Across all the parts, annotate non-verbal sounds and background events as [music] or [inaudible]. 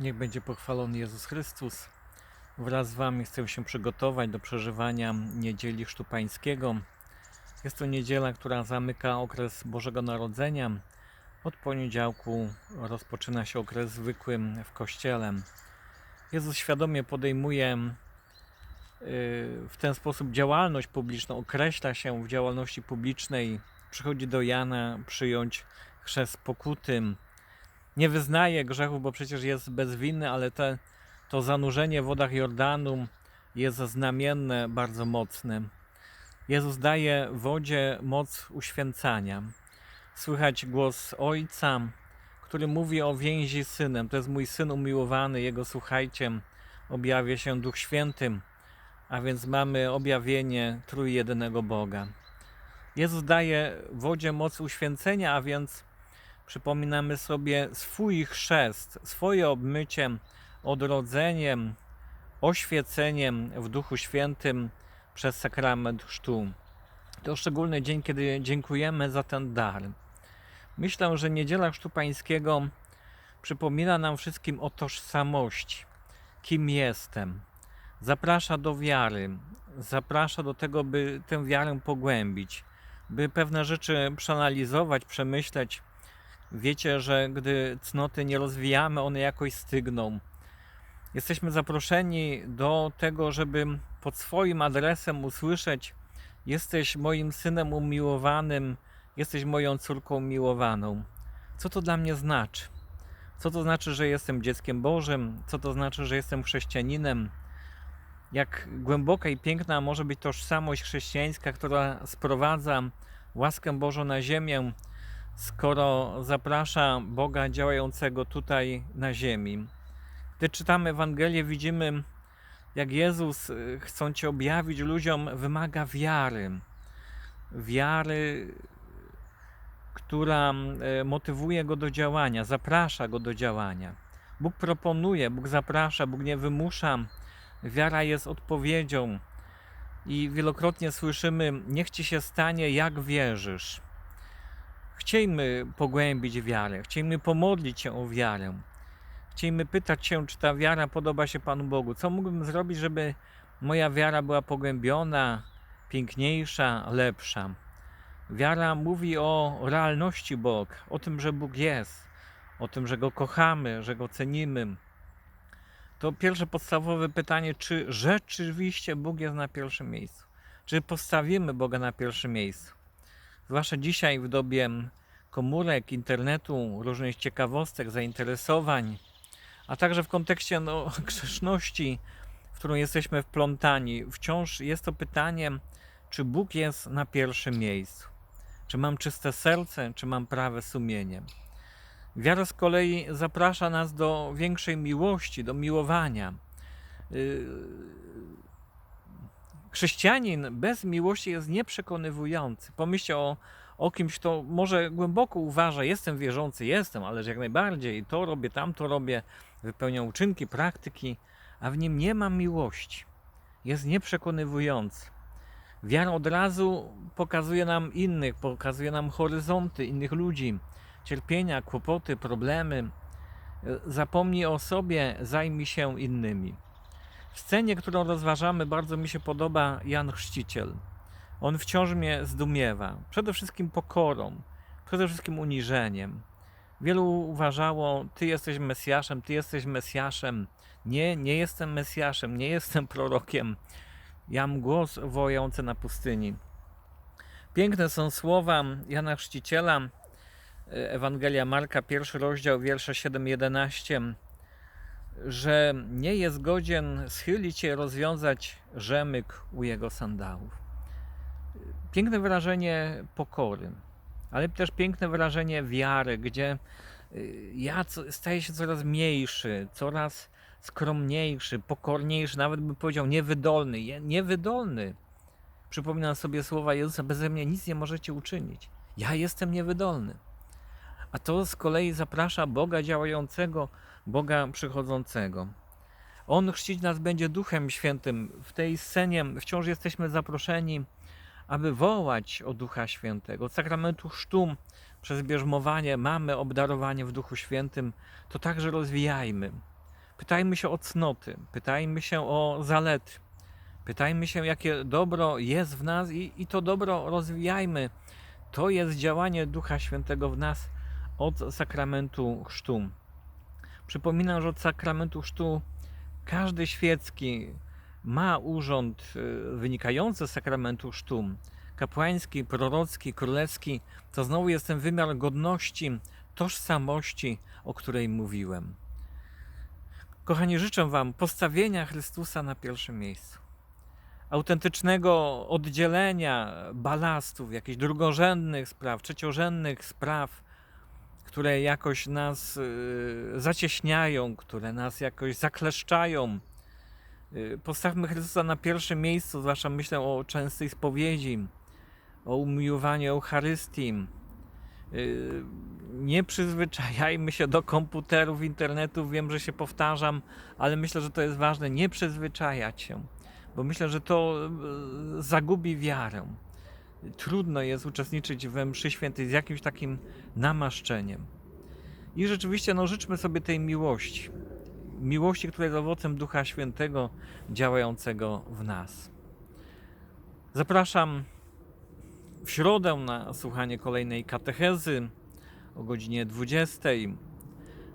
Niech będzie pochwalony Jezus Chrystus. Wraz z Wami chcę się przygotować do przeżywania niedzieli Chrztu Pańskiego. Jest to niedziela, która zamyka okres Bożego Narodzenia. Od poniedziałku rozpoczyna się okres zwykły w Kościele. Jezus świadomie podejmuje y, w ten sposób działalność publiczną, określa się w działalności publicznej, przychodzi do Jana przyjąć chrzest pokuty. Nie wyznaje grzechów, bo przecież jest bezwinny, ale te, to zanurzenie w wodach Jordanu jest znamienne, bardzo mocne. Jezus daje wodzie moc uświęcania. Słychać głos Ojca, który mówi o więzi z Synem. To jest mój Syn umiłowany, Jego słuchajcie, objawia się Duch Święty, a więc mamy objawienie trójjedynego Boga. Jezus daje wodzie moc uświęcenia, a więc przypominamy sobie swój chrzest, swoje obmycie, odrodzeniem, oświeceniem w Duchu Świętym przez sakrament chrztu. To szczególny dzień, kiedy dziękujemy za ten dar. Myślę, że Niedziela Chrztu Pańskiego przypomina nam wszystkim o tożsamości. Kim jestem? Zaprasza do wiary, zaprasza do tego, by tę wiarę pogłębić, by pewne rzeczy przeanalizować, przemyśleć. Wiecie, że gdy cnoty nie rozwijamy, one jakoś stygną. Jesteśmy zaproszeni do tego, żeby pod swoim adresem usłyszeć: Jesteś moim synem umiłowanym, jesteś moją córką miłowaną. Co to dla mnie znaczy? Co to znaczy, że jestem dzieckiem Bożym? Co to znaczy, że jestem chrześcijaninem? Jak głęboka i piękna może być tożsamość chrześcijańska, która sprowadza łaskę Bożą na ziemię, skoro zaprasza Boga działającego tutaj na ziemi. Gdy czytamy Ewangelię, widzimy, jak Jezus, y, chcąc objawić ludziom, wymaga wiary. Wiary, która y, motywuje go do działania, zaprasza go do działania. Bóg proponuje, Bóg zaprasza, Bóg nie wymusza. Wiara jest odpowiedzią. I wielokrotnie słyszymy: Niech ci się stanie, jak wierzysz. Chciejmy pogłębić wiarę, chciejmy pomodlić się o wiarę. Chcielibyśmy pytać się, czy ta wiara podoba się Panu Bogu. Co mógłbym zrobić, żeby moja wiara była pogłębiona, piękniejsza, lepsza? Wiara mówi o realności Boga, o tym, że Bóg jest, o tym, że Go kochamy, że Go cenimy. To pierwsze podstawowe pytanie, czy rzeczywiście Bóg jest na pierwszym miejscu? Czy postawimy Boga na pierwszym miejscu? Zwłaszcza dzisiaj w dobie komórek, internetu, różnych ciekawostek, zainteresowań, a także w kontekście no, [laughs] grzeszności, w którą jesteśmy wplątani, wciąż jest to pytanie, czy Bóg jest na pierwszym miejscu. Czy mam czyste serce, czy mam prawe sumienie. Wiara z kolei zaprasza nas do większej miłości, do miłowania. Chrześcijanin bez miłości jest nieprzekonywujący. Pomyślcie o, o kimś, kto może głęboko uważa, jestem wierzący, jestem, ale jak najbardziej to robię, tamto robię, wypełnia uczynki, praktyki, a w nim nie ma miłości. Jest nieprzekonywujący. Wiara od razu pokazuje nam innych, pokazuje nam horyzonty innych ludzi, cierpienia, kłopoty, problemy. Zapomnij o sobie, zajmij się innymi. W scenie, którą rozważamy, bardzo mi się podoba Jan Chrzciciel. On wciąż mnie zdumiewa. Przede wszystkim pokorą, przede wszystkim uniżeniem. Wielu uważało, ty jesteś Mesjaszem, ty jesteś Mesjaszem. Nie, nie jestem Mesjaszem, nie jestem prorokiem. Ja mam głos wojący na pustyni. Piękne są słowa Jana Chrzciciela, Ewangelia Marka, pierwszy rozdział, wiersze 7-11, że nie jest godzien schylić się, rozwiązać rzemyk u jego sandałów. Piękne wyrażenie pokory, ale też piękne wyrażenie wiary, gdzie y, ja staję się coraz mniejszy, coraz skromniejszy, pokorniejszy, nawet bym powiedział niewydolny. Niewydolny. Przypominam sobie słowa Jezusa, beze mnie nic nie możecie uczynić. Ja jestem niewydolny. A to z kolei zaprasza Boga działającego, Boga przychodzącego. On chrzcić nas będzie Duchem Świętym. W tej scenie wciąż jesteśmy zaproszeni, aby wołać o Ducha Świętego. Od sakramentu chrztu przez bierzmowanie mamy obdarowanie w Duchu Świętym, to także rozwijajmy. Pytajmy się o cnoty, pytajmy się o zalety, pytajmy się, jakie dobro jest w nas i, i to dobro rozwijajmy. To jest działanie Ducha Świętego w nas od sakramentu chrztu. Przypominam, że od sakramentu chrztu każdy świecki ma urząd y, wynikający z sakramentu chrztu. Kapłański, prorocki, królewski to znowu jest ten wymiar godności, tożsamości, o której mówiłem. Kochani, życzę Wam postawienia Chrystusa na pierwszym miejscu. Autentycznego oddzielenia balastów, jakichś drugorzędnych spraw, trzeciorzędnych spraw, które jakoś nas y, zacieśniają, które nas jakoś zakleszczają. Y, Postawmy Chrystusa na pierwszym miejscu, zwłaszcza myślę o częstej spowiedzi, o umiłowaniu Eucharystii. Y, Nie przyzwyczajajmy się do komputerów, internetu. Wiem, że się powtarzam, ale myślę, że to jest ważne. Nie przyzwyczajać się, bo myślę, że to zagubi wiarę. Trudno jest uczestniczyć we mszy świętej z jakimś takim namaszczeniem. I rzeczywiście, no, życzmy sobie tej miłości. Miłości, która jest owocem Ducha Świętego działającego w nas. Zapraszam w środę na słuchanie kolejnej katechezy o godzinie 20.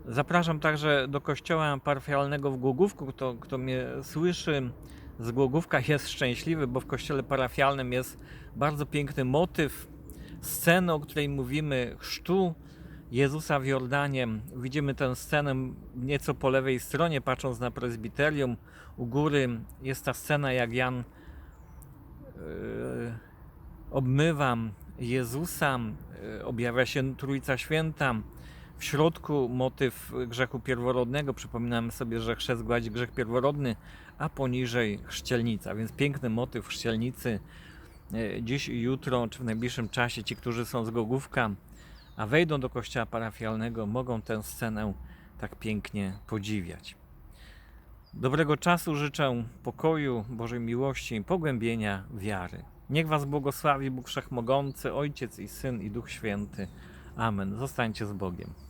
Zapraszam także do kościoła parafialnego w Głogówku. Kto, kto mnie słyszy z Głogówka jest szczęśliwy, bo w kościele parafialnym jest bardzo piękny motyw, sceny, o której mówimy, chrztu Jezusa w Jordanie. Widzimy tę scenę nieco po lewej stronie, patrząc na prezbiterium. U góry jest ta scena, jak Jan yy, obmywam Jezusa, y, objawia się Trójca Święta. W środku motyw grzechu pierworodnego. Przypominamy sobie, że chrzest gładzi grzech pierworodny, a poniżej chrzcielnica. Więc piękny motyw chrzcielnicy. Y, Dziś i jutro, czy w najbliższym czasie, ci, którzy są z Gogówka, a wejdą do kościoła parafialnego, mogą tę scenę tak pięknie podziwiać. Dobrego czasu życzę, pokoju, Bożej miłości pogłębienia wiary. Niech Was błogosławi Bóg Wszechmogący, Ojciec i Syn i Duch Święty. Amen. Zostańcie z Bogiem.